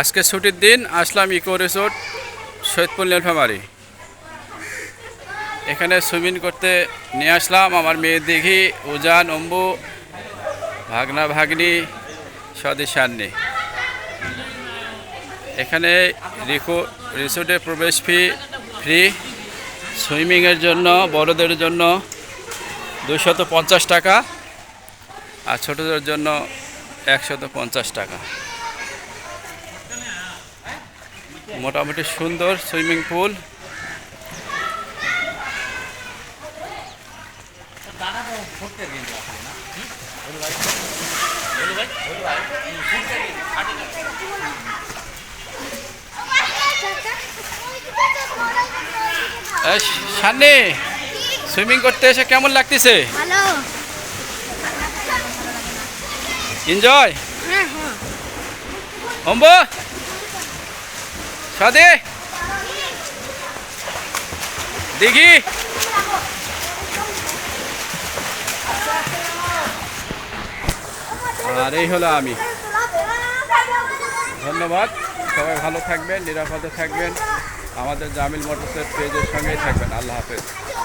আজকে ছুটির দিন, আসলাম ইকো রিসোর্ট, সৈয়দপুর নীলফামারি। এখানে সুইমিং করতে নিয়ে আসলাম, আমার মেয়ে দেখি উজান, অম্বু, ভাগনা, ভাগ্নি সদি সান্নি। এখানে রিকো রিসোর্টে প্রবেশ ফি, ফ্রি। সুইমিংয়ের জন্য, বড়দের জন্য দুশত পঞ্চাশ টাকা, আর ছোটদের জন্য একশত পঞ্চাশ টাকা। মোটামুটি সুন্দর সুইমিং পুল। সান্নি সুইমিং করতে এসে কেমন লাগতেছে? এনজয় হ্যাঁ হ্যাঁ। অম্ব? সাদে। দেখি। আর এই হলো আমি। ধন্যবাদ। সবাই ভালো থাকবেন, নিরাপদে থাকবেন। আমাদের জামিল মোটরসের পেজের সঙ্গেই থাকবেন। আল্লাহ হাফেজ।